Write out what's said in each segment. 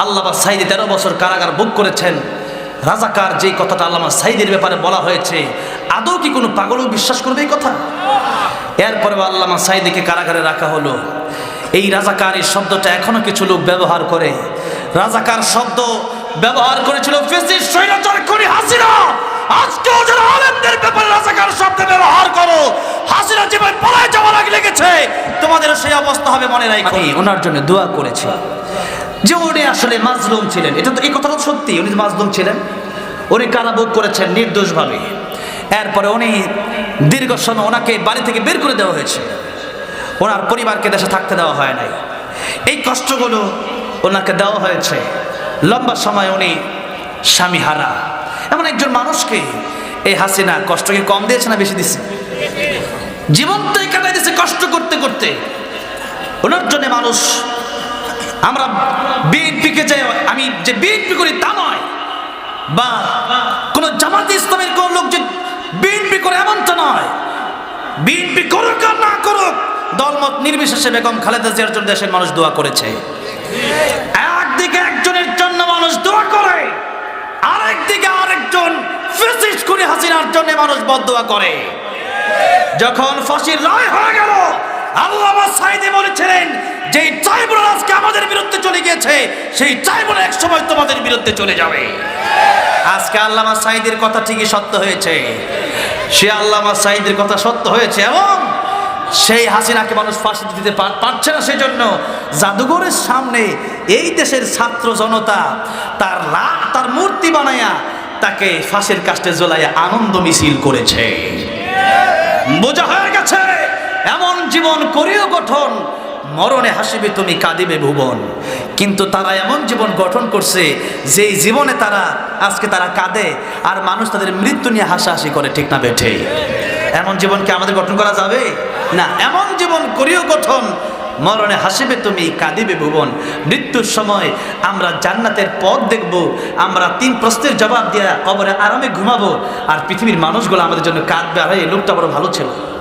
আল্লামা সাইদি তেরো বছর কারাগার বুক করেছেন। রাজাকার যেই কথাটা আল্লামা সাইদের ব্যাপারে বলা হয়েছে, আদৌ কি কোনো পাগলও বিশ্বাস করবে এই কথা? এরপরে আল্লামা সাইদিকে কারাগারে রাখা হলো। এই রাজাকার এই শব্দটা এখনও কিছু লোক ব্যবহার করে। রাজাকার শব্দ ব্যবহার করেছিল আজকেও যারা আলেমদের ব্যাপারে রাজাকার শব্দ ব্যবহার করো, হাসিনা যেভাবে পলায় যাওয়ার আগে লেগেছে। তোমাদের সেই অবস্থা হবে মনে রাখো। ওনার জন্য দোয়া করেছি। যে উনি আসলে মাজলুম ছিলেন। এটা তো এই কথাটা সত্যি, উনি মাজলুম ছিলেন। উনি কারাভোগ করেছেন নির্দোষভাবে। এরপরে উনি দীর্ঘ সময় ওনাকে বাড়ি থেকে বের করে দেওয়া হয়েছে। ওনার পরিবারকে দেশে থাকতে দেওয়া হয় নাই। এই কষ্টগুলো ওনাকে দেওয়া হয়েছে। লম্বা সময় উনি স্বামী হারা। এমন একজন মানুষকে এই হাসিনা কষ্টকে কম দিয়েছে না বেশি দিছে জীবনটাই কাটাই দিয়েছে কষ্ট করতে করতে। ওনার জন্য মানুষ আমরা বিএনপিকে যে, আমি যে বিএনপি করি তা নয়। বা কোন জামাত ইসলামের কোন লোক যে বিএনপি করে এমনটা নয়। বিএনপি করুক আর না করুক, দলমত নির্বিশেষে বেগম খালেদা জিয়ার জন্য দেশের মানুষ দোয়া করেছে। একদিকে একজনের জন্য মানুষ দোয়া করে, আরেকদিকে আরেকজন ফেসিস করে হাসিনার জন্য মানুষ বদ দোয়া করে। যখন ফাঁসির রায় হয়ে গেল আল্লামা সাইদি বলেছিলেন যে ট্রাইব্যুনাল আজকে আমাদের বিরুদ্ধে চলে গিয়েছে, সেই এক সময় তোমাদের বিরুদ্ধে চলে যাবে। আজকে কথা ঠিকই সত্য হয়েছে। সে কথা সত্য হয়েছে এবং সেই হাসিনাকে মানুষ ফাঁসি দিতে পারছে না জাদুঘরের সামনে এই দেশের ছাত্র জনতা তার তার মূর্তি বানায়া তাকে ফাঁসির কাস্টে জ্বলাইয়া আনন্দ মিছিল করেছে। বোঝা হয়ে গেছে এমন জীবন করিও গঠন। মরণে হাসিবে তুমি, কাঁদিবে ভুবন। কিন্তু তারা এমন জীবন গঠন করছে, যেই জীবনে তারা, আজকে তারা কাঁদে, আর মানুষ তাদের মৃত্যু নিয়ে হাসাহাসি করে, ঠিক না বেঠে? এমন জীবনকে আমাদের গঠন করা যাবে? না, এমন জীবন করিও গঠন। মরণে হাসিবে তুমি, কাঁদিবে ভুবন। মৃত্যুর সময় আমরা জান্নাতের পথ দেখব, আমরা তিন প্রশ্নের জবাব দিয়ে কবরে আরামে ঘুমাবো, আর পৃথিবীর মানুষগুলো আমাদের জন্য কাঁদবে। আর, এই লোকটা বড় ভালো ছিল।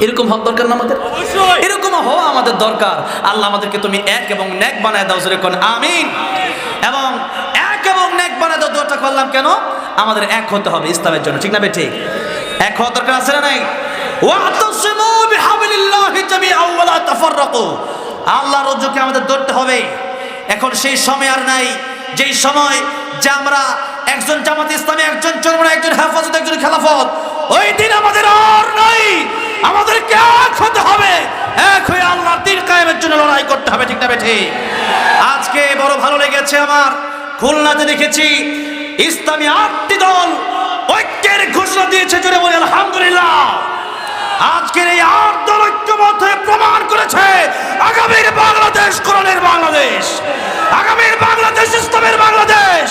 এরকম হওয়ার দরকার না আমাদের? এরকম হওয়া আমাদের দরকার। আল্লাহ আমাদেরকে তুমি এক এবং নেক বানায় দাও জোরে কোন আমিন। এবং এক এবং নেক বানায় দাও দোয়াটা করলাম কেন? আমাদের এক হতে হবে ইসলামের জন্য ঠিক না ঠিক এক হওয়ার দরকার আছে না নাই? ওয়াতাসিমু বিহাবলিল্লাহি জামিআ ওয়া লা তাফাররাকু। আল্লাহর রজ্জুকে আমাদের ধরতে হবে। এখন সেই সময় আর নাই। যেই সময় যে আমরা একজন জামাত ইসলামী একজন চরমরা একজন হেফাজত একজন খেলাফত ওই দিন আমাদের আর নাই। আমাদেরকে এক হতে হবে। এক হয়ে আল্লাহর দিন কায়েমের জন্য লড়াই করতে হবে, ঠিক না বেঠে আজকে বড় ভালো লেগেছে আমার। খুলনাতে দেখেছি ইসলামী আটটি দল ঐক্যের ঘোষণা দিয়েছে জুড়ে বলে, আলহামদুলিল্লাহ। আজকের এই আট দল ঐক্যবদ্ধ হয়ে প্রমাণ করেছে, আগামীর বাংলাদেশ কোরআনের বাংলাদেশ। আগামীর বাংলাদেশ ইসলামের বাংলাদেশ।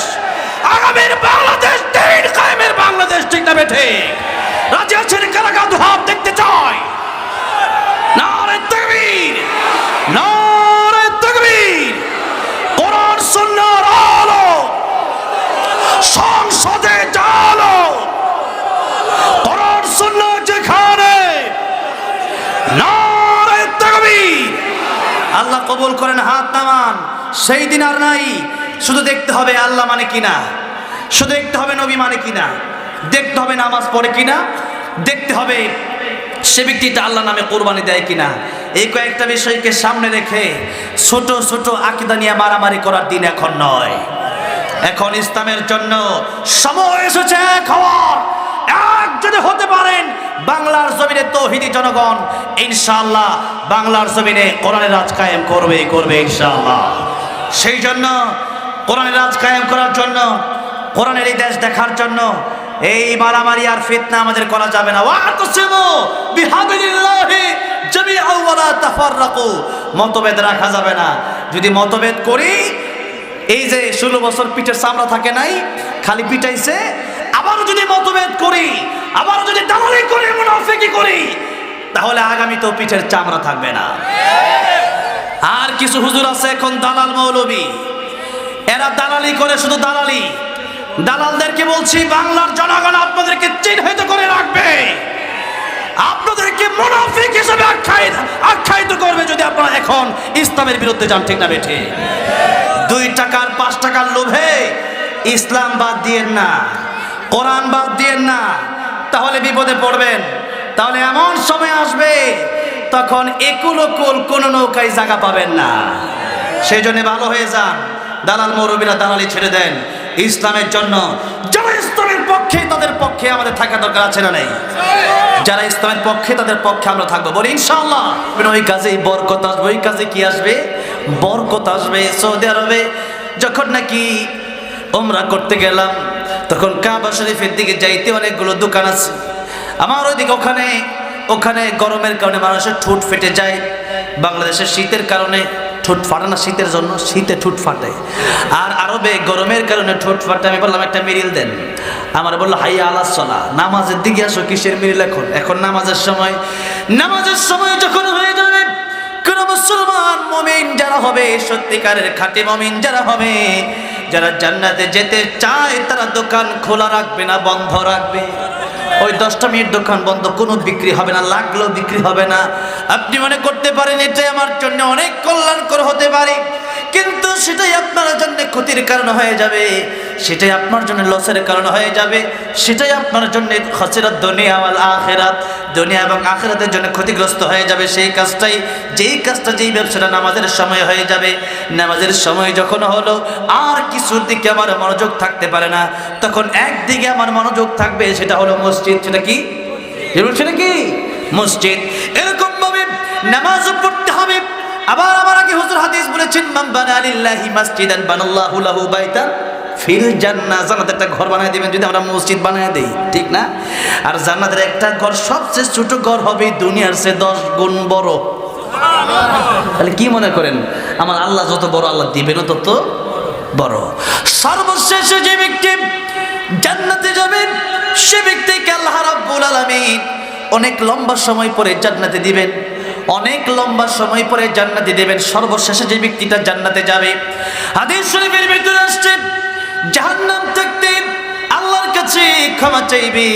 আগামীর বাংলাদেশ দিন কায়েমের বাংলাদেশ, ঠিক না বেঠে রাজি আছেন কারাগাদ হাত দেখতে চায় নারে তাকবীর নারে তাকবীর। কোরআন, সুন্নাহর আলো সংসদে জালো। কোরআন, সুন্নাহ যেখানে, নারে তাকবীর। আল্লাহ কবুল করেন, হাত নামান। সেই দিন আর নাই। শুধু দেখতে হবে আল্লাহ মানে কিনা। শুধু দেখতে হবে নবী মানে কিনা। দেখতে হবে নামাজ পড়ে কিনা? দেখতে হবে সে ব্যক্তিটা আল্লাহ নামে কোরবানি দেয় কিনা। এই কয়েকটা বিষয়কে সামনে রেখে ছোট ছোট আকিদা নিয়ে মারামারি করার দিন এখন নয়। এখন ইসলামের জন্য সময় এসেছে হওয়ার। এক যদি হতে পারেন, বাংলার জমিনে তৌহিদি জনগণ, ইনশাআল্লাহ বাংলার জমিনে কোরআনের রাজ কায়েম করবে করবে ইনশাআল্লাহ। সেই জন্য কোরআনের রাজ কায়েম করার জন্য, কোরআনের এই দেশ দেখার জন্য এই মারামারি আর ফিতনা আমাদের করা যাবে না। মতভেদ রাখা যাবে না। যদি মতভেদ করি, এই যে ষোলো বছর পিঠের চামড়া থাকে নাই, খালি পিটাইছে, আবারও যদি মতভেদ করি, আবারও যদি দালালি করি, মুনাফিকি করি, তাহলে আগামী তো পিঠের চামড়া থাকবে না। আর কিছু হুজুর আছে এখন দালাল মৌলবী। এরা দালালি করে শুধু দালালি। দালালদেরকে বলছি, বাংলার জনগণ আপনাদেরকে চিহ্নিত করে রাখবে। আপনাদেরকে মুনাফিক হিসেবে আখ্যায়িত আখ্যায়িত করবে যদি আপনারা এখন ইসলামের বিরুদ্ধে যান, ঠিক না বেঠে? দুই টাকার, পাঁচ টাকার লোভে ইসলাম বাদ দিয়েন না, কোরআন বাদ দিয়েন না। তাহলে বিপদে পড়বেন। তাহলে এমন সময় আসবে তখন একুল কুল কোন নৌকায় জায়গা পাবেন না। সেই জন্য ভালো হয়ে যান। দালাল মৌরবীরা দালালি ছেড়ে দেন। ইসলামের জন্য যারা ইসলামের পক্ষে, তাদের পক্ষে আমাদের থাকা দরকার আছে না নেই? যারা ইসলামের পক্ষে, তাদের পক্ষে আমরা থাকব। বলি, ইনশাআল্লাহ। ওই কাজে বরকত আসবে। ওই কাজে কি আসবে? বরকত আসবে সৌদি আরবে। যখন নাকি ওমরা করতে গেলাম, তখন কাবা শরীফের দিকে যাইতে অনেকগুলো দোকান আছে। আমার ওই ওইদিকে ওখানে ওখানে গরমের কারণে মানুষের ঠোঁট ফেটে যায়। বাংলাদেশের শীতের কারণে ঠোঁট ফাটে না শীতের জন্য? শীতে ঠোঁট ফাটে। আর আরবে গরমের কারণে ঠোঁট ফাটে। আমি বললাম, একটা মিরিল দেন। আমার বলল, হাই, আলাস চলা নামাজের দিকে আসো, কিসের মিরিল এখন? এখন নামাজের সময়। নামাজের সময় যখন হয়ে যাবে, কোন মুসলমান মমিন যারা হবে, সত্যিকারের খাঁটি মমিন যারা হবে, যারা জান্নাতে যেতে চায়, তারা দোকান খোলা রাখবে না, বন্ধ রাখবে। ওই দশটা মিনিট দোকান বন্ধ, কোনো বিক্রি হবে না, লাগলেও বিক্রি হবে না। আপনি মনে করতে পারেন এটাই আমার জন্য অনেক কল্যাণকর হতে পারে। কিন্তু সেটাই আপনার জন্য ক্ষতির কারণ হয়ে যাবে, সেটাই আপনার জন্য লসের কারণ হয়ে যাবে, সেটাই আপনার জন্য খসিরাত দুনিয়া আখিরাত। দুনিয়া এবং আখিরাতের জন্য ক্ষতিগ্রস্ত হয়ে যাবে সেই কাজটাই, যেই কাজটা যেই ব্যবসাটা নামাজের সময় হয়ে যাবে। নামাজের সময় যখন হলো, আর কিছুর দিকে আমার মনোযোগ থাকতে পারে না, তখন একদিকে আমার মনোযোগ থাকবে, সেটা হলো মসজিদ, সেটা কি? সেটা কি? মসজিদ। এরকম ভাবে নামাজ পড়তে হবে আবার আমার আগে হুজুর হাদিস বলেছেন, মান বানা লিল্লাহি মাসজিদান বানাল্লাহু লাহু বাইতান ফিল জান্নাত জান্নাতে একটা ঘর বানায় দিবেন, যদি আমরা মসজিদ বানায় দেই, ঠিক না? আর জান্নাতের একটা ঘর, সবচেয়ে ছোট ঘর হবে দুনিয়ার চেয়ে দশ গুণ বড়। তাহলে কি মনে করেন? আমার আল্লাহ যত বড়, আল্লাহ দিবেনও তত বড়। সর্বশেষে যে ব্যক্তি জান্নাতে যাবেন সে ব্যক্তিকে আল্লাহ রাব্বুল আলামিন অনেক লম্বা সময় পরে জান্নাতে দিবেন। অনেক লম্বা সময় পরে জান্নাতে দেবেন। সর্বশেষে যে ব্যক্তিটা জান্নাতে যাবে, হাদিস শরীফের ভিতরে আসছে, জাহান্নাম থাকতে আল্লাহর কাছে ক্ষমা চাইবে,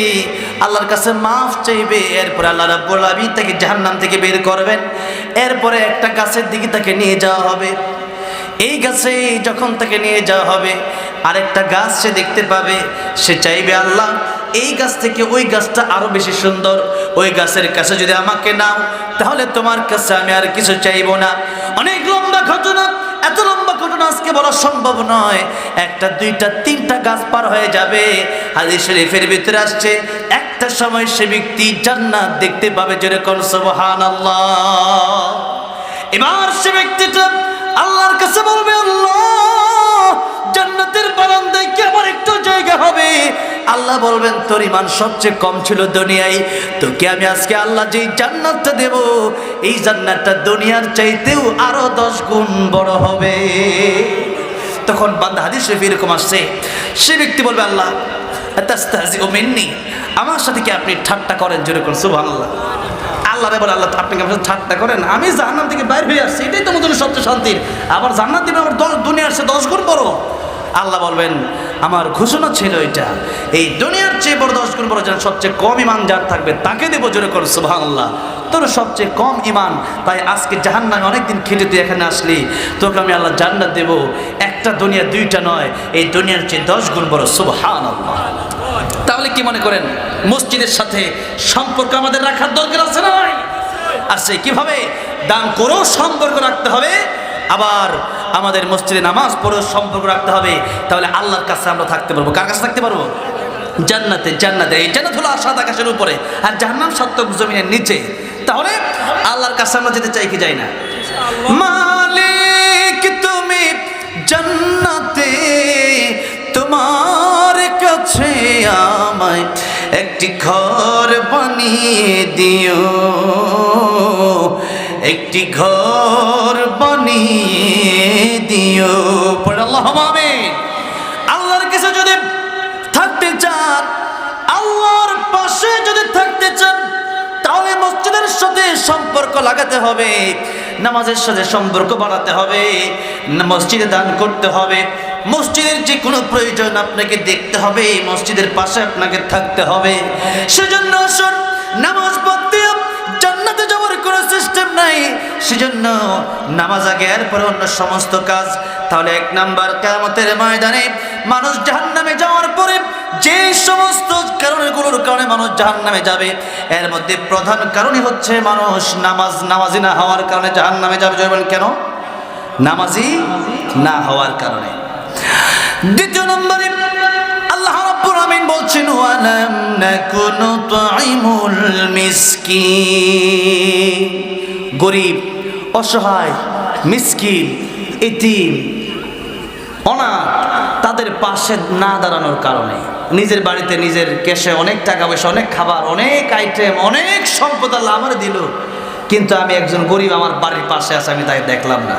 আল্লাহর কাছে মাফ চাইবে, এরপরে আল্লাহ রাব্বুল আলামিন তাকে জাহান্নাম থেকে বের করবেন, এরপরে একটা গাছের দিকে তাকে নিয়ে যাওয়া হবে। এই গাছে যখন তাকে নিয়ে যাওয়া হবে, আরেকটা গাছ সে দেখতে পাবে, সে চাইবে আল্লাহ এই গাছ থেকে ওই গাছটা আরও বেশি সুন্দর। ওই গাছের কাছে যদি আমাকে নাও, তাহলে তোমার কাছে আমি আর কিছু চাইব না। অনেক লম্বা ঘটনা, এত লম্বা ঘটনা আজকে বলা সম্ভব নয়। একটা, দুইটা, তিনটা গাছ পার হয়ে যাবে। হাদিস শরীফের ভিতরে আসছে, একটা সময় সে ব্যক্তি জান্নাত দেখতে পাবে যেরকম সোহান সুবহানাল্লাহ। এবার সে ব্যক্তিটা আল্লাহর কাছে বলবে, আল্লাহ, জান্নাতের বারান্দায় কি আমার একটু জায়গা হবে? আল্লাহ বলবেন, তোর ইমান সবচেয়ে কম ছিল দুনিয়ায়। তোকে আমি আজকে আল্লাহ যেই জান্নাতটা দেব, এই জান্নাতটা দুনিয়ার চাইতেও আরও দশ গুণ বড় হবে। তখন বান্দা হাদিস এরকম আসছে, সে ব্যক্তি বলবে, আল্লাহ ও মিন্নি। আমার সাথে কি আপনি ঠাট্টা করেন? যেরকম সুবহানাল্লাহ। আল্লাহ রে বলে, আল্লাহ, আপনি আমার ঠাট্টা করেন? আমি জান্নাত থেকে বাইর হয়ে আসছি, এটাই তো আমার জন্য সবচেয়ে শান্তির। আবার জান্নাত দিবেন, আমার দশ দুনিয়ার সে দশ গুণ বড়। আল্লাহ বলবেন, আমার ঘোষণা ছিল এটা। এই দুনিয়ার চেয়ে বড় দশ গুণ বড় যেন সবচেয়ে কম ইমান যার থাকবে, তাকে দেবো জোরে করে, সুবহানাল্লাহ। তোর সবচেয়ে কম ইমান তাই আজকে জাহান্নামে অনেকদিন খেটে তুই এখানে আসলি। তোকে আমি আল্লাহ জান্নাত দেবো। একটা দুনিয়া দুইটা নয়, এই দুনিয়ার চেয়ে দশ গুণ বড়, সুবহানাল্লাহ। তাহলে কি মনে করেন, মসজিদের সাথে সম্পর্ক আমাদের রাখার দরকার আছে না? আছে। কীভাবে? দান করেও সম্পর্ক রাখতে হবে আবার আমাদের মসজিদে নামাজ পড়েও সম্পর্ক রাখতে হবে, তাহলে আল্লাহর কাছে আমরা থাকতে পারব। কার কাছে থাকতে পারব? জান্নাতে জান্নাতে, এই জান্নাত হলো সাত আকাশের উপরে। আর জাহান্নাম সত্য জমিনের নিচে। তাহলে আল্লাহর কাছে আমরা যেতে চাই কি যাই না? মালিক, তুমি জান্নাতে, তোমার কাছে আমায় একটি ঘর বানিয়ে দিও। একটি ঘর দিও পড়ে আল্লাহ আমিন। আল্লাহর কাছে যদি থাকতে চান, আল্লাহর পাশে যদি থাকতে চান, তাহলে মসজিদের সাথে সম্পর্ক লাগাতে হবে, নামাজের সাথে সম্পর্ক বাড়াতে হবে মসজিদে দান করতে হবে। মসজিদের যে কোনো প্রয়োজন আপনাকে দেখতে হবে, মসজিদের পাশে আপনাকে থাকতে হবে। সেজন্য নামাজ পড়তে সিস্টেম নাই, সেজন্য নামাজ আগে, এরপরে অন্য সমস্ত কাজ। তাহলে এক নাম্বার কেমতের ময়দানে মানুষ জাহান নামে যাওয়ার পরে যে সমস্ত কারণগুলোর কারণে মানুষ জাহান নামে যাবে, এর মধ্যে প্রধান কারণই হচ্ছে মানুষ নামাজ নামাজি না হওয়ার কারণে জাহান নামে যাবে যাবেন কেন? নামাজি না হওয়ার কারণে। দ্বিতীয় নম্বরে বলছেন, ওয়ালাম নাকুনু তুইমুল মিসকিন। গরিব, অসহায়, মিসকিন, এতিম, অনাথ, তাদের পাশে না দাঁড়ানোর কারণে। নিজের বাড়িতে নিজের কেশে অনেক টাকা পয়সা, অনেক খাবার, অনেক আইটেম অনেক সম্পদ আল্লাহ আমার দিল। কিন্তু আমি একজন গরিব, আমার বাড়ির পাশে আছে, আমি তাই দেখলাম না।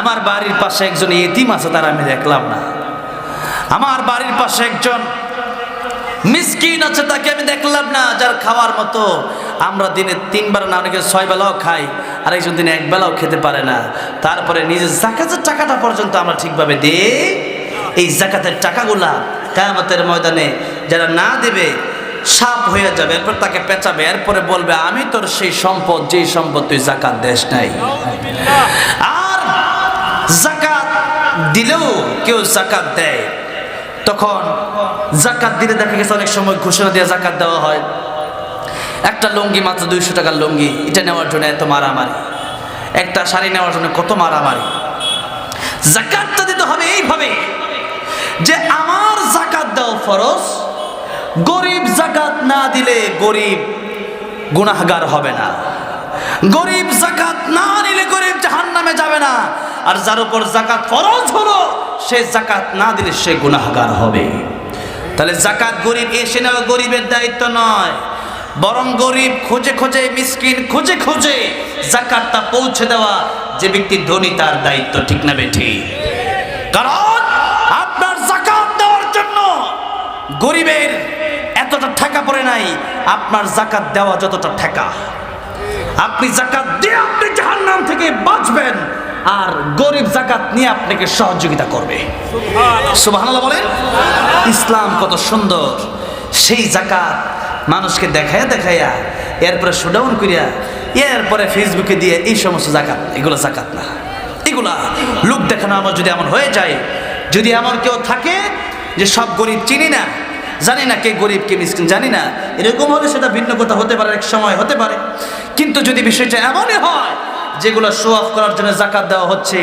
আমার বাড়ির পাশে একজন এতিম আছে, তার আমি দেখলাম না। আমার বাড়ির পাশে একজন মিসকিন আছে তাকে আমি দেখলাম না, যার খাওয়ার মতো। আমরা দিনে তিনবার না, অনেকে ছয় বেলাও খাই আর একজন দিনে এক বেলাও খেতে পারে না। তারপরে নিজের জাকাতের টাকাটা পর্যন্ত আমরা ঠিকভাবে দিই। এই জাকাতের টাকাগুলা কায়ামতের ময়দানে যারা না দেবে, সাপ হয়ে যাবে, এরপর তাকে পেঁচাবে, এরপরে বলবে, আমি তোর সেই সম্পদ, যেই সম্পদ তুই জাকাত দেশ নাই। আর জাকাত দিলেও কেউ জাকাত দেয়। তখন জাকাত দিলে দেখা গেছে, অনেক সময় ঘোষণা দিয়ে জাকাত দেওয়া হয়। একটা লুঙ্গি মাত্র দুইশো টাকার লুঙ্গি, এটা নেওয়ার জন্য এত মারামারি। একটা শাড়ি নেওয়ার জন্য কত মারামারি। জাকাতটা দিতে হবে এইভাবে যে আমার জাকাত দেওয়া ফরজ, গরিব জাকাত না দিলে গরিব গুনাহগার হবে না। গরিব জাকাত না নিলে গরিব জাহান নামে যাবে না। আর যার উপর জাকাত ফরজ হলো সে জাকাত না দিলে সে গুনাহগার হবে। তাহলে জাকাত গরিব এসে নেওয়া গরিবের দায়িত্ব নয়। বরং গরিব খুঁজে খুঁজে, মিসকিন খুঁজে খুঁজে জাকাতটা পৌঁছে দেওয়া যে ব্যক্তি ধনী, তার দায়িত্ব ঠিক না বেঠি। কারণ আপনার জাকাত দেওয়ার জন্য গরিবের এতটা ঠেকা পড়ে নাই, আপনার জাকাত দেওয়া যতটা ঠেকা। আপনি জাকাত দিয়ে আপনি জাহান্নাম থেকে বাঁচবেন। আর গরিব জাকাত নিয়ে আপনাকে সহযোগিতা করবে। সুবহানাল্লাহ। বলেন? ইসলাম কত সুন্দর। সেই জাকাত মানুষকে দেখায়া দেখায়া এরপরে শোডাউন করিয়া এরপরে ফেসবুকে দিয়ে এই সমস্ত জাকাত এগুলো জাকাত না। এগুলা লোক দেখানো আমার যদি এমন হয়ে যায় যদি এমন কেউ থাকে যে সব গরিব চিনি না জানি না কে গরিব কে মিসকিন জানি না এরকম হলে সেটা ভিন্ন কথা হতে পারে এক সময় হতে পারে। কিন্তু যদি বিষয়টা এমনই হয় যেগুলো শো অফ করার জন্য জাকাত দেওয়া হচ্ছে,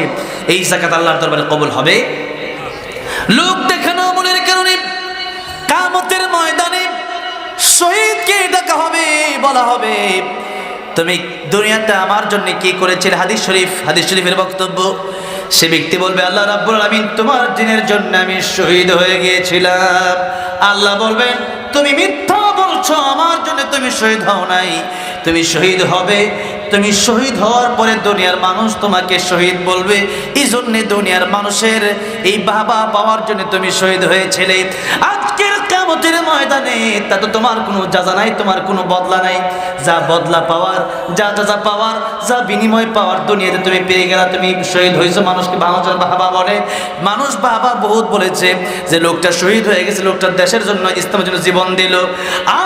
এই জাকাত আল্লাহর দরবারে কবুল হবে। লোক দেখানো মনের কারণে কামতের ময়দানে শহীদকে ডাকা হবে, বলা হবে। তুমি দুনিয়াতে আমার জন্য কি করেছিলে? হাদিস শরীফ, হাদিস শরীফের বক্তব্য। সে ব্যক্তি বলবে, আল্লাহ রাব্বুল আলামিন, তোমার দিনের জন্য আমি শহীদ হয়ে গিয়েছিলাম। আল্লাহ বলবেন, তুমি মিথ্যা বলছো, আমার জন্য তুমি শহীদ হও নাই। তুমি শহীদ হবে তুমি শহীদ হওয়ার পরে দুনিয়ার মানুষ তোমাকে শহীদ বলবে। এই জন্যে দুনিয়ার মানুষের এই বাবা পাওয়ার জন্য তুমি শহীদ হয়েছিলে। আজকের কামতের ময়দানে তা তো তোমার কোনো যাজা নাই, তোমার কোনো বদলা নাই। যা বদলা পাওয়ার, যা যা পাওয়ার, যা বিনিময় পাওয়ার দুনিয়াতে তুমি পেয়ে গেলা, তুমি শহীদ হয়েছো মানুষকে মানুষের বাবা বলে। মানুষ বাবা বহুত বলেছে যে লোকটা শহীদ হয়ে গেছে, লোকটা দেশের জন্য, ইসলামের জন্য জীবন দিল।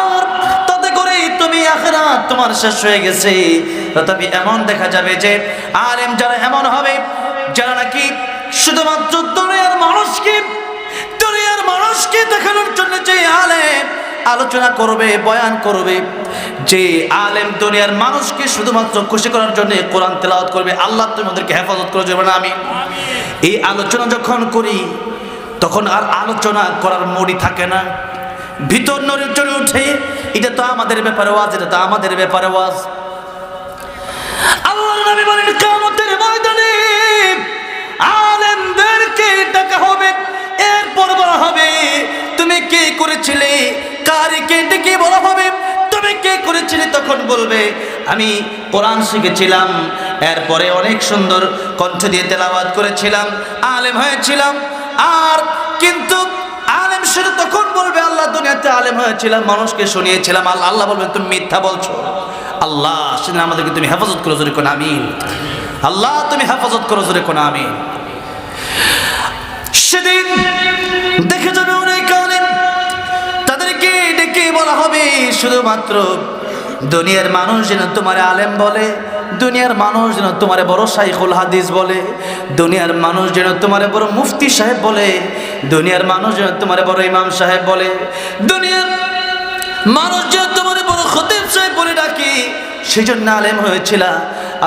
আর তুমি আখেরাত তোমার শেষ হয়ে গেছে। তথাপি এমন দেখা যাবে যে আলেম যারা এমন হবে, যারা নাকি শুধুমাত্র দুনিয়ার মানুষকে দুনিয়ার মানুষকে দেখানোর জন্য যে আলেম আলোচনা করবে, বয়ান করবে, যে আলেম দুনিয়ার মানুষকে শুধুমাত্র খুশি করার জন্য কোরআন তেলাওয়াত করবে, আল্লাহ তুমি ওদেরকে হেফাজত করে যাবে না, আমি। এই আলোচনা যখন করি, তখন আর আলোচনা করার মরি থাকে না। ভিতর নড়ে চড়ে উঠে, এটা তো আমাদের ব্যাপারে ওয়াজ, এটা তো আমাদের ব্যাপারে ওয়াজ। আল্লাহ নবী বলেন, কিয়ামতের ময়দানে আলেমদেরকে ডাকা হবে, এরপর বলা হবে, তুমি কে করেছিলে? কারিকে ডেকে বলা হবে? তুমি কে করেছিলে? তখন বলবে, আমি কোরআন শিখেছিলাম, এরপরে অনেক সুন্দর কণ্ঠ দিয়ে তেলাওয়াত করেছিলাম, আলেম হয়েছিলাম, আর কিন্তু আলেম শুধু তখন বলবে, আল্লাহ দুনিয়াতে আলেম হয়েছিলাম, মানুষকে শুনিয়েছিলাম। আল্লাহ আল্লাহ বলবেন, তুমি মিথ্যা বলছো। আল্লাহ, সেদিন আমাদেরকে তুমি হেফাজত করো, জোরে কোন আমিন। আল্লাহ, তুমি হেফাজত করো, জোরে কোন আমিন। সেদিন দেখে যাবে অনেক আলেম। তাদেরকে ডেকে বলা হবে, শুধুমাত্র দুনিয়ার মানুষ যেন তোমার আলেম বলে, দুনিয়ার মানুষ যেন তোমার বড় শাইখুল হাদিস বলে, দুনিয়ার মানুষ যেন তোমার বড় মুফতি সাহেব বলে দুনিয়ার মানুষ তোমার বড় ইমাম সাহেব বলে, দুনিয়ার মানুষ তোমার বড় খতিব সাহেব বলে ডাকি সেই জন্য আলেম হয়েছিল।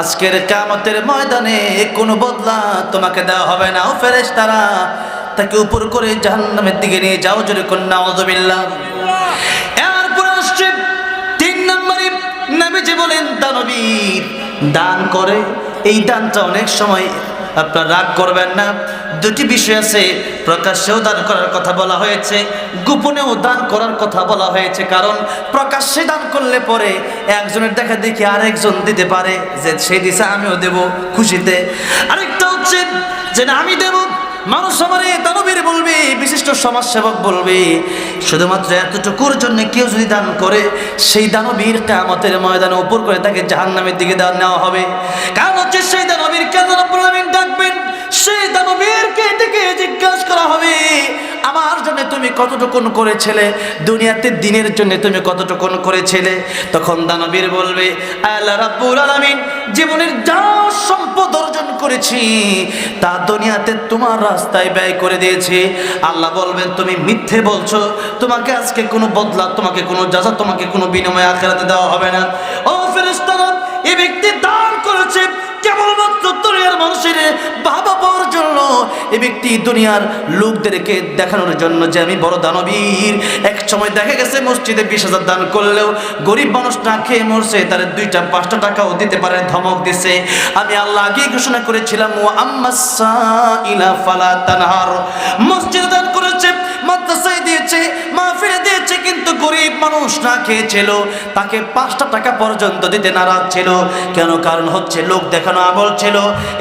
আজকের কামতের ময়দানে কোনো বদলা তোমাকে দেওয়া হবে না, ও ফেরেশ তারা তাকে উপর করে জাহান্নামের দিকে নিয়ে যাও, জোরে কন্যা অজবিল্লা এরপর আসছে, তিন নম্বরে নবীজি বলেন দানবীর দান করে। এই দানটা অনেক সময় আপনার রাগ করবেন না। দুটি বিষয় আছে, প্রকাশ্যেও দান করার কথা বলা হয়েছে, গোপনেও দান করার কথা বলা হয়েছে। কারণ প্রকাশ্যে দান করলে পরে একজনের দেখা দেখি আরেকজন দিতে পারে, যে সেই দিছে, আমিও দেব খুশিতে। আরেকটা হচ্ছে যে আমি দেব মানুষ আমারে দানবীর বলবে, বিশিষ্ট সমাজসেবক বলবে, শুধুমাত্র এতটুকুর জন্য কেউ যদি দান করে, সেই দানবীর কামতের ময়দানে উপর করে তাকে জাহান্নামের দিকে দান নেওয়া হবে। কারণ হচ্ছে সেই দানবীর কেন ডাকবেন? সেই দানবীরকে থেকে জিজ্ঞাসা করা হবে, আমার জন্য তুমি কতটুকুন করেছিলে? দুনিয়াতে দিনের জন্য তুমি কতটুকুন করেছিলে? তখন দানবীর বলবে, আল্লাহ রাব্বুল আলামিন জীবনের যা সম্পদ অর্জন করেছি, তা দুনিয়াতে তোমার রাস্তায় ব্যয় করে দিয়েছি। আল্লাহ বলবেন, তুমি মিথ্যে বলছো। তোমাকে আজকে কোনো বদলা, তোমাকে কোনো যাজা তোমাকে কোনো বিনিময় আখেরাতে দেওয়া হবে না। ও ফেরেশতারা এই ব্যক্তি দান করেছে মানুষের বাবা পাওয়ার জন্য এ ব্যক্তি দুনিয়ার লোকদেরকে দেখানোর জন্য যে আমি বড় দানবীর। এক সময় দেখা গেছে মসজিদে বিশ হাজার দান করলেও গরিব মানুষ না খেয়ে মরছে, তার দুইটা, পাঁচটা টাকাও দিতে পারে, ধমক দিছে। আমি আল্লাহ আগেই ঘোষণা করেছিলাম ও আম্মাসা ইলা ফালা তানহার। মসজিদে দান করেছে মাদ্রাসায় দিয়েছে, মাহফিলে দিয়েছে, কিন্তু গরিব মানুষ না খেয়েছিল। তাকে পাঁচটা টাকা পর্যন্ত দিতে নারাজ ছিল। কেন? কারণ হচ্ছে লোক দেখানো আমল ছিল।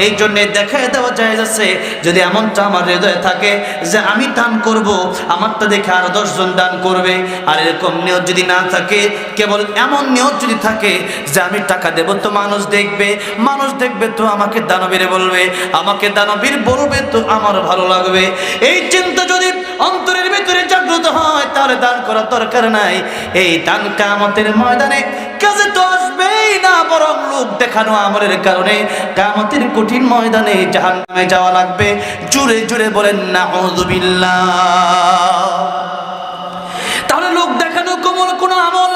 এই জন্যে দেখায় দেওয়া যায় যাচ্ছে যদি এমনটা আমার হৃদয়ে থাকে যে আমি দান করব, আমারটা দেখে আরও দশজন দান করবে। আর এরকম নিয়ত যদি না থাকে, কেবল এমন নিয়ত যদি থাকে যে আমি টাকা দেব তো মানুষ দেখবে মানুষ দেখবে তো আমাকে দানবীর বলবে, আমাকে দানবীর বলবে তো আমার ভালো লাগবে। এই চিন্তা যদি অন্তরের ভিতরে জাগ্রত হয় তাহলে দান করার দরকার নাই। এই দান কামতের ময়দানে কাজে তো আসবেই না, বরং লোক দেখানো আমলের কারণে কামতের কঠিন ময়দানে জাহান্নামে যাওয়া লাগবে। জুড়ে জুড়ে বলেন না তাহলে লোক দেখানো কমল কোন আমল,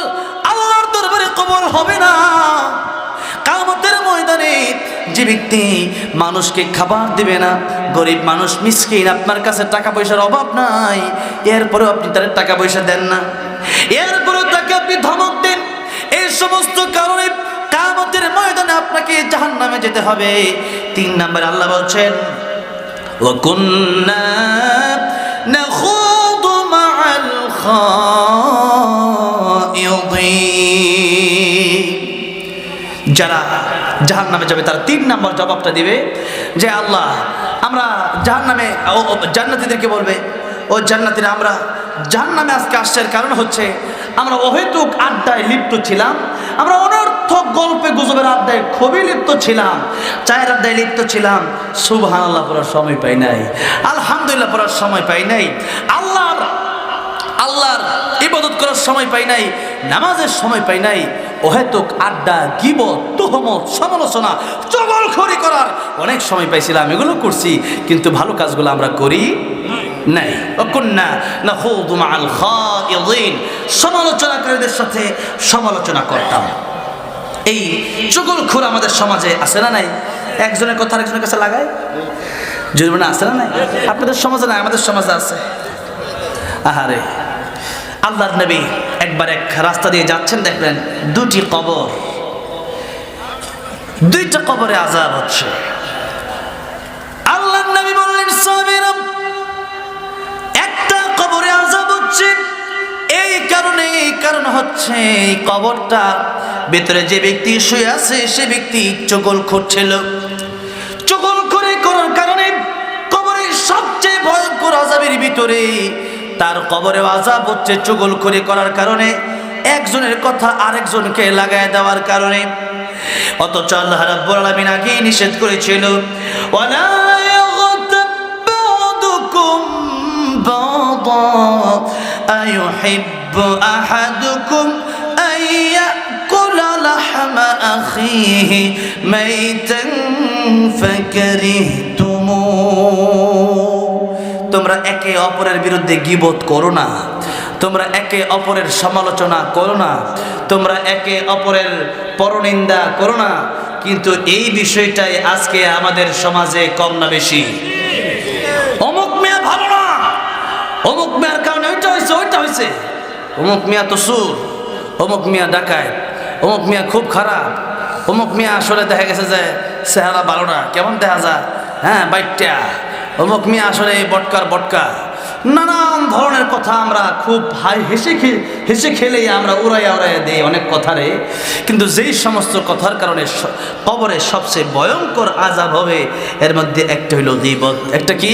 আল্লাহর দরবারে কবল হবে না। যে ব্যক্তি, মানুষকে খাবার দেবে না, গরিব মানুষ মিসকিন, আপনার কাছে টাকা পয়সার অভাব নাই, এরপরেও আপনি তাদের টাকা পয়সা দেন না। এরপরেও তাকে আপনি ধমক দেন। এই সমস্ত কারণে কামতের ময়দানে আপনাকে জাহান নামে যেতে হবে। তিন নম্বর আল্লাহ বলছেন ও যারা জাহান নামে যাবে। তারা তিন নম্বর জবাবটা দিবে যে আল্লাহ, আমরা জাহান নামে জান্নাতিদেরকে বলবে, ও জান্নাতিরা, আমরা জাহান নামে আজকে আসছে। কারণ হচ্ছে, আমরা অহেতুক আড্ডায় লিপ্ত ছিলাম, আমরা অনর্থক গল্পে গুজবের আড্ডায় খুবই লিপ্ত ছিলাম, চায়ের আড্ডায় লিপ্ত ছিলাম। সুবহান আল্লাহ পড়ার সময় পাই নাই। আলহামদুলিল্লাহ, পড়ার সময় পাই নাই। আল্লাহর আল্লাহর করার সময় পাই নাই, নামাজের সময় পাই নাই অহেতুক আড্ডা, গিবত, তোহমত, সমালোচনা, চগলখড়ি করার অনেক সময় পাইছিলাম, এগুলো করছি, কিন্তু ভালো কাজগুলো আমরা করি নাই। অকন্যা না হৌদু মাল খাইদিন সমালোচনাকারীদের সাথে সমালোচনা করতাম। এই চগলখোর আমাদের সমাজে আছে না নাই? একজনের কথা আরেকজনের কাছে লাগায় জরিমানা আছে না নাই? আপনাদের সমাজে নাই? আমাদের সমাজে আছে। আহারে। আল্লাহর নবী একবার এক রাস্তা দিয়ে যাচ্ছেন, দেখলেন দুটি কবর। দুইটা কবরে আজাব হচ্ছে। আল্লাহর নবী বললেন সাহাবীরা একটা কবরে আজাব হচ্ছে। এই কারণে, এই কারণ হচ্ছে, এই কবরটা ভেতরে যে ব্যক্তি শুয়ে আছে, সে ব্যক্তি চগল করছিল চগল করে করার কারণে কবরের সবচেয়ে ভয়ঙ্কর আজাবের ভিতরে তার কবরে আজাব হচ্ছে চুগল করে করার কারণে, একজনের কথা আরেকজনকে লাগায় দেওয়ার কারণে। অথচ আল্লাহ রাব্বুল আলামিন আগেই নিষেধ করেছিল, ওয়ালা ইয়াগতাব বা'দুকুম বা'দা, আয়ুহিব্বু আহাদুকুম আন ইয়াকুলা লাহমা আখিহি মাইতান ফাকারিহতুমু। তোমরা একে অপরের বিরুদ্ধে গিবোধ করো না। তোমরা একে অপরের সমালোচনা করো না। তোমরা একে অপরের পরনিন্দা করো না। কিন্তু এই বিষয়টাই আজকে আমাদের সমাজে কম না বেশি। অমুক মেয়া ভালো না। অমুক মেয়ার কারণে ওইটা হয়েছে ওইটা হয়েছে। অমুক মিয়া তো সুর, অমুক মিয়া ডাকায়, অমুক মিয়া খুব খারাপ। অমুক মিয়া আসলে দেখা গেছে যে চেহারা ভালো না। কেমন দেখা যায়? হ্যাঁ বাইকটা অমুক মিয়া আসলে বটকার বটকা। নানান ধরনের কথা আমরা খুব হাই হেসে হেসে খেলেই আমরা উড়াইয়া উড়াইয়া দিই অনেক কথারে কিন্তু যেই সমস্ত কথার কারণে কবরে সবচেয়ে ভয়ঙ্কর আজাব হবে, এর মধ্যে একটা হইল গীবত। একটা কি?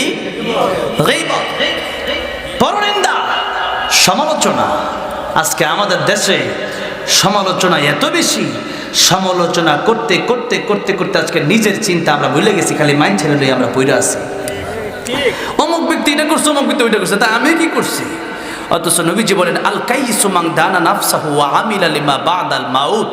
পরনিন্দা, সমালোচনা। আজকে আমাদের দেশে সমালোচনা এত বেশি, সমালোচনা করতে করতে করতে করতে আজকে নিজের চিন্তা আমরা ভুলে গেছি, খালি মাইন্ড ছেড়ে লই আমরা পইরে আছি। অমুক ব্যক্তি এটা করছে, অমুক ব্যক্তি ওইটা করছে। তা আমি কি করছি? অথচ নবীজি বলেন আল কাইসুমাং দানা নাফসাহু আমিলা লিমা বাদাল মাউত।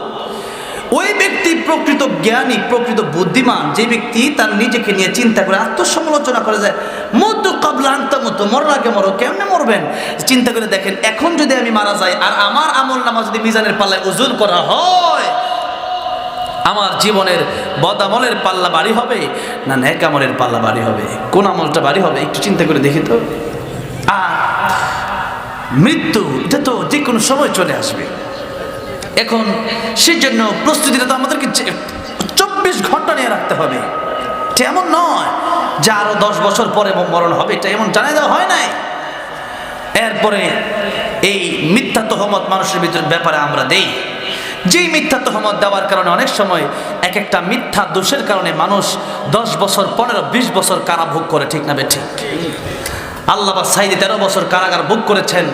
ওই ব্যক্তি প্রকৃত জ্ঞানী, প্রকৃত বুদ্ধিমান। যে ব্যক্তি তার নিজেকে নিয়ে চিন্তা করে, আত্মসমালোচনা করে যায় মতো কাবলা, আনতা মতো মরার আগে মরো, কেমনে মরবেন? চিন্তা করে দেখেন, এখন যদি আমি মারা যাই, আর আমার আমল নামা যদি মিজানের পাল্লায় ওজন করা হয় আমার জীবনের বদামলের পাল্লা বাড়ি হবে না ন্যাক আমলের পাল্লা বাড়ি হবে? কোন আমলটা বাড়ি হবে? একটু চিন্তা করে দেখি তো। আর মৃত্যু, এটা তো যে কোনো সময় চলে আসবে। এখন সেই জন্য প্রস্তুতিটা তো আমাদেরকে চব্বিশ ঘণ্টা নিয়ে রাখতে হবে। এটা এমন নয় যে আরও দশ বছর পরে মরণ হবে, এটা এমন জানাই দেওয়া হয় নাই। এরপরে এই মিথ্যা তহমত মানুষের ভিতরে ব্যাপারে আমরা দেই। যেই মিথ্যা তহমত দেওয়ার কারণে অনেক সময় এক একটা মিথ্যা দোষের কারণে মানুষ দশ বছর, পনেরো, বিশ বছর কারা ভোগ করে, ঠিক না বে ঠিক? আল্লাহ সাইদি তেরো বছর কারাগার ভোগ করেছেন।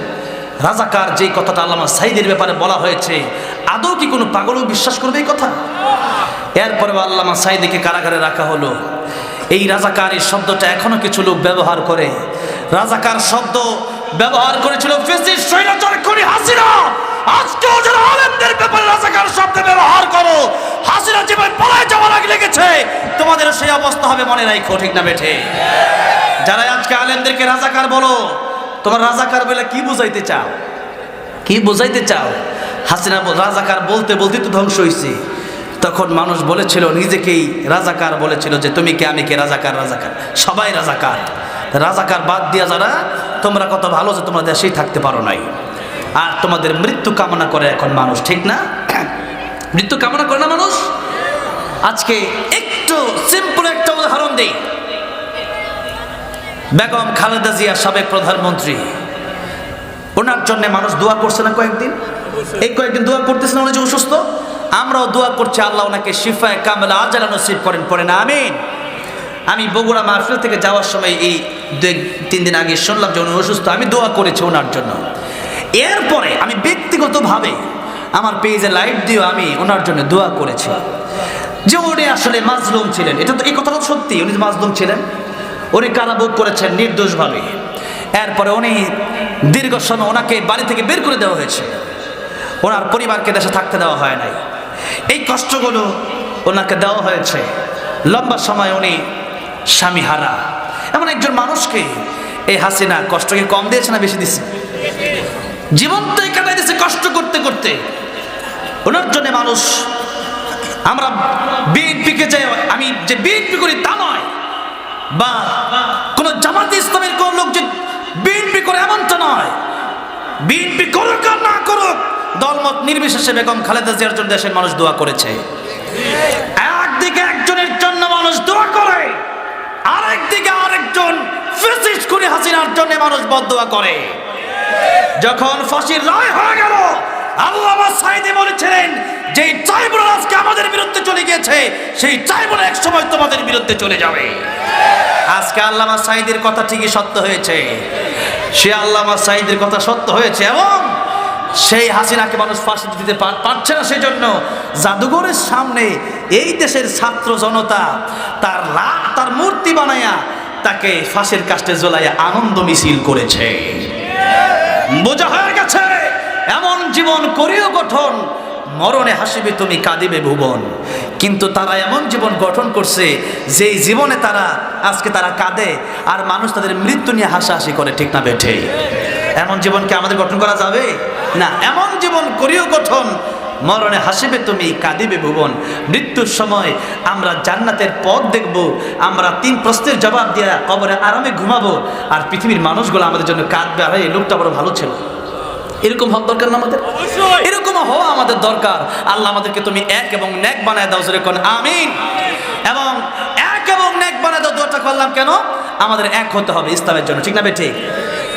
রাজাকার যেই কথাটা আল্লামা সাইদের ব্যাপারে বলা হয়েছে, আদৌ কি কোনো পাগলও বিশ্বাস করবে এই কথা? এরপরে আল্লামা সাইদিকে কারাগারে রাখা হলো। এই রাজাকার এই শব্দটা এখনও কিছু লোক ব্যবহার করে। রাজাকার শব্দ ব্যবহার করেছিল ফেসিস, স্বৈরাচার করি হাসিনা! আজকেও যারা আলেমদের ব্যাপারে রাজাকার শব্দ ব্যবহার করো, হাসিনা জীবন পলায় যাওয়ার আগে লেগেছে তোমাদের সেই অবস্থা হবে, মনে রাখো, ঠিক না বেঠে? যারা আজকে আলেমদেরকে রাজাকার বলো, তোমার রাজাকার বলে কি বুঝাইতে চাও? কি বুঝাইতে চাও? হাসিনা রাজাকার বলতে বলতে তো ধ্বংস হয়েছে তখন মানুষ বলেছিল, নিজেকেই রাজাকার বলেছিল যে, তুমি কে? আমি কে? রাজাকার রাজাকার। সবাই রাজাকার। রাজাকার বাদ দিয়া যারা, তোমরা কত ভালো যে তোমরা দেশেই থাকতে পারো নাই। আর তোমাদের মৃত্যু কামনা করে এখন মানুষ, ঠিক না? মৃত্যু কামনা করে না মানুষ? আজকে একটু সিম্পল একটা উদাহরণ দেই। বেগম খালেদা জিয়া সাবেক প্রধানমন্ত্রী। ওনার জন্য মানুষ দোয়া করছে না কয়েকদিন? এই কয়েকদিন দোয়া করতেছে না উনি যে অসুস্থ? আমরাও দোয়া করছি, আল্লাহ ওনাকে শিফায় কামেলা আজালা নসিব করেন, পড়েন, আমিন। আমি বগুড়া মাহফিল থেকে যাওয়ার সময় এই তিন দিন আগে শুনলাম যে উনি অসুস্থ, আমি দোয়া করেছি ওনার জন্য। এরপরে আমি ব্যক্তিগতভাবে আমার পেজে লাইভ দিয়েও আমি ওনার জন্য দোয়া করেছি। যে উনি আসলে মাজলুম ছিলেন। এটা তো এই কথাটা সত্যি, উনি মাজলুম ছিলেন, উনি কারাভোগ করেছেন নির্দোষভাবে। এরপরে উনি দীর্ঘ সময় ওনাকে বাড়ি থেকে বের করে দেওয়া হয়েছে। ওনার পরিবারকে দেশে থাকতে দেওয়া হয় নাই। এই কষ্টগুলো ওনাকে দেওয়া হয়েছে। লম্বা সময় উনি স্বামী হারা। এমন একজন মানুষকে এই হাসিনা কষ্টকে কম দিয়েছে না বেশি দিছে জীবনটাই কাটাই দিয়েছে কষ্ট করতে করতে। ওনার জন্য মানুষ, আমরা বিএনপিকে যে আমি যে বিএনপি করি তা নয়, বা কোন জামাত ইসলামের কোন লোক যে বিএনপি করে এমনটা নয়। বিএনপি করুক আর না করুক, দলমত নির্বিশেষে বেগম খালেদা জিয়ার জন্য দেশের মানুষ দোয়া করেছে। একদিকে একজনের জন্য মানুষ দোয়া করে, আরেকদিকে আরেকজন ফেসিস করে হাসিনার জন্য মানুষ বদোয়া করে। যখন ফাঁসির রায় হয়ে গেল আল্লামা সাইদি বলেছিলেন যে ট্রাইব্যুনাল আজকে আমাদের বিরুদ্ধে চলে গিয়েছে, সেই ট্রাইব্যুনাল এক সময় তোমাদের বিরুদ্ধে চলে যাবে। আজকে আল্লামা সাইদের কথা ঠিকই সত্য হয়েছে। সে আল্লামা সাইদের কথা সত্য হয়েছে এবং সেই হাসিনাকে মানুষ ফাঁসি দিতে পারছে না সেজন্য জাদুঘরের সামনে এই দেশের ছাত্র জনতা তার রা তার মূর্তি বানায়া তাকে ফাঁসির কাস্টে জ্বলাইয়া আনন্দ মিছিল করেছে। বোঝা হয়ে গেছে এমন জীবন করিও গঠন। মরণে হাসিবে তুমি, কাঁদিবে ভুবন। কিন্তু তারা এমন জীবন গঠন করছে, যেই জীবনে তারা, আজকে তারা কাঁদে, আর মানুষ তাদের মৃত্যু নিয়ে হাসাহাসি করে, ঠিক না বেঠে? এমন জীবনকে আমাদের গঠন করা যাবে? না, এমন জীবন করিও গঠন মরণে হাসিবে তুমি কাঁদিবে ভুবন। মৃত্যুর সময় আমরা জান্নাতের পথ দেখব। আমরা তিন প্রশ্নের জবাব দিয়া কবরে আরামে ঘুমাবো। আর পৃথিবীর মানুষগুলো আমাদের জন্য কাঁদবে। আর এই লোকটা বড় ভালো ছিল। এরকম হওয়ার দরকার না আমাদের? এরকম হওয়া আমাদের দরকার। আল্লাহ আমাদেরকে তুমি এক এবং নেক বানায় দাও যেরকম আমিন। এবং এক এবং নেক বানায় দাও দোয়াটা করলাম কেন? আমাদের এক হতে হবে ইসলামের জন্য। ঠিক না বে ঠিক?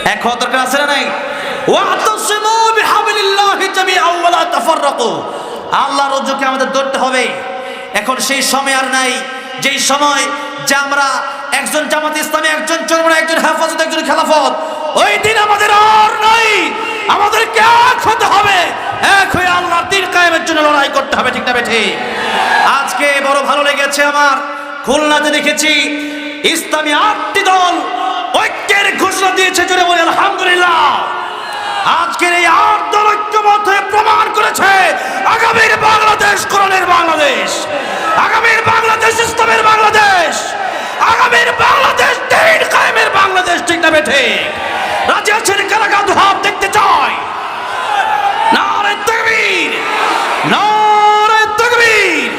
এক হওয়া দরকার আছে না নাই? ওয়া আল্লাহর রজ্জুকে আমাদের ধরতে হবে। এখন সেই সময় আর নাই। যেই সময় যে আমরা একজন জামাত ইসলামী, একজন চরমনা একজন হেফাজত, একজন খেলাফত, ওই দিন আমাদের আর নাই। আমাদেরকে এক হতে হবে। এক হয়ে আল্লাহর দিন কায়েমের জন্য লড়াই করতে হবে, ঠিক না বেঠি? আজকে বড় ভালো লেগেছে আমার। খুলনাতে দেখেছি ইসলামী আটটি দল ঐক্যের ঘোষণা দিয়েছে জুড়ে বলে, আলহামদুলিল্লাহ। আজকের এই আট দল ঐক্যবদ্ধ প্রমাণ করেছে আগামীর বাংলাদেশ কোরআনের বাংলাদেশ। আগামীর বাংলাদেশ ইসলামের বাংলাদেশ। আগামীর বাংলাদেশ দিন কায়েমের বাংলাদেশ, ঠিক না বেঠে রাজ্য ছেড়ে কারাগার হাত দেখতে চায় নারে তকবীর। নারে তকবীর।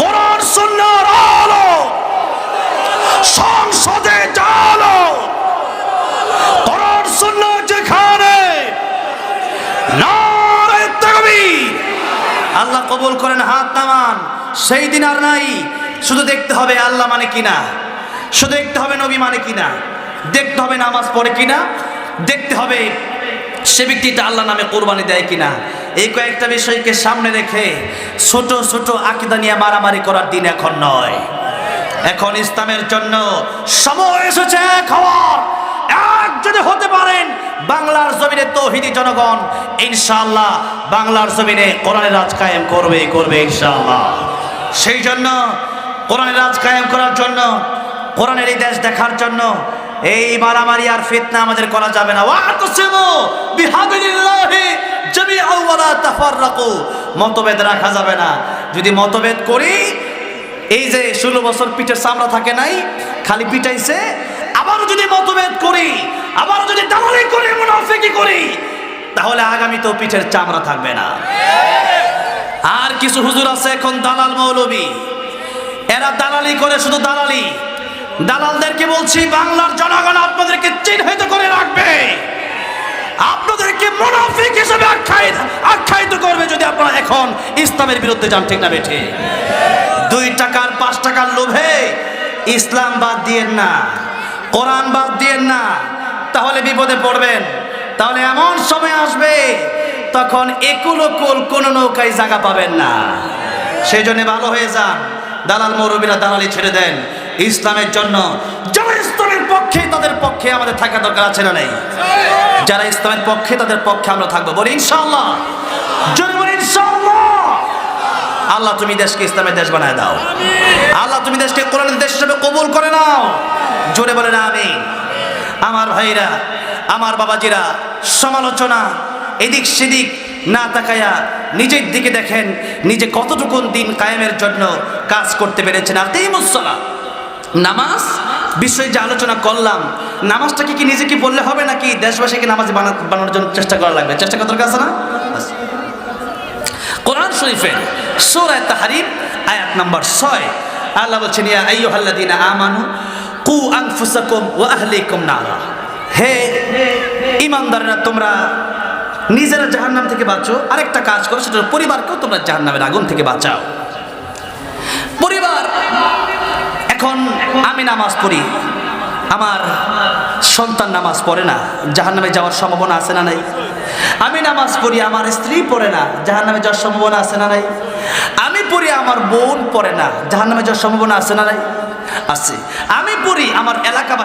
কোরআন সুন্নাহর আলো। সংসদে চালো কোরআন সুন্নাহ যেখানে নারে তকবীর আল্লাহ কবুল করেন হাত নামান। সেই দিন আর নাই। শুধু দেখতে হবে আল্লাহ মানে কিনা। শুধু দেখতে হবে নবী মানে কিনা। দেখতে হবে নামাজ পড়ে কিনা। দেখতে হবে সে ব্যক্তিটা আল্লাহ নামে কোরবানি দেয় কিনা। এই কয়েকটা বিষয়কে সামনে রেখে ছোট ছোট আকিদা নিয়ে মারামারি করার দিন এখন নয়। এখন ইসলামের জন্য সময় এসেছে হওয়ার। এক যদি হতে পারেন বাংলার জমিনে তৌহিদি জনগণ, ইনশাআল্লাহ বাংলার জমিনে কোরআনের রাজ কায়েম করবে করবে ইনশাআল্লাহ। সেই জন্য কোরআনের রাজ কায়েম করার জন্য, কোরআনের এই দেশ দেখার জন্য এই মারামারি আর ফিতনা আমাদের করা যাবে না। মতভেদ রাখা যাবে না। যদি মতভেদ করি, এই যে ষোলো বছর পিঠের চামড়া থাকে নাই, খালি পিটাইছে আবারও যদি মতভেদ করি আবারও যদি দালালি করি, মুনাফিকি করি, তাহলে আগামী তো পিঠের চামড়া থাকবে না। আর কিছু হুজুর আছে এখন দালাল মৌলবী। এরা দালালি করে শুধু দালালি। দালালদেরকে বলছি, বাংলার জনগণ আপনাদেরকে চিহ্নিত করে রাখবে। আপনাদেরকে মুনাফিক হিসেবে আখ্যায়িত আখ্যায়িত করবে যদি আপনারা এখন ইসলামের বিরুদ্ধে যান, ঠিক না বেঠে? দুই টাকার, পাঁচ টাকার লোভে ইসলাম বাদ দিয়েন না। কোরআন বাদ দিয়েন না। তাহলে বিপদে পড়বেন। তাহলে এমন সময় আসবে, তখন একুল কুল কোন নৌকায় জায়গা পাবেন না। সেই জন্য ভালো হয়ে যান। দালাল মৌরবীরা দালালি ছেড়ে দেন। ইসলামের জন্য যারা ইসলামের পক্ষে, তাদের পক্ষে আমাদের থাকা দরকার আছে না নেই? যারা ইসলামের পক্ষে, তাদের পক্ষে আমরা থাকব। বলি ইনশাআল্লাহ। জোরে বলি ইনশাআল্লাহ। আল্লাহ তুমি দেশকে ইসলামের দেশ বানায় দাও। আল্লাহ তুমি দেশকে কোরআনের দেশ হিসেবে কবুল করে নাও। জোরে বলে না আমি আমার ভাইরা, আমার বাবাজিরা, সমালোচনা, এদিক সেদিক না তাকায়া নিজের দিকে দেখেন, নিজে কতটুকুন দিন কায়েমের জন্য কাজ করতে পেরেছেন। আর তেই মুসলা নামাজ? বিষয়ে যে আলোচনা করলাম, নামাজটাকে কি নিজে কি বললে হবে নাকি দেশবাসীকে নামাজ বানা- বানানোর জন্য চেষ্টা করা লাগবে? চেষ্টা করার আছে না। কোরআন শরীফের সূরা তাহরিম, আয়াত নাম্বার ছয়। আল্লাহ বলছেন, ইয়া আইয়ুহাল্লাযীনা আমানু, কু আনফুসাকুম ওয়া আহলিকুম নারা। হে ইমানদাররা তোমরা নিজেরা জাহান্নাম থেকে বাঁচো। আরেকটা কাজ করো, সেটা পরিবারকেও তোমরা জাহান্নামের আগুন থেকে বাঁচাও। পরিবার, এখন আমি নামাজ পড়ি। আমার সন্তান নামাজ পড়ে না। জাহান্নামে যাওয়ার সম্ভাবনা আছে না নাই? আমি নামাজ পড়ি, আমার স্ত্রী পড়ে না, জাহান্নামে যার সম্ভাবনা আছে না নাই? আমি পড়ি, আমার বোন পড়ে না, জাহান্নামে যার সম্ভাবনা আছে না নাই? আছে। আমি পড়ি, আমার এলাকা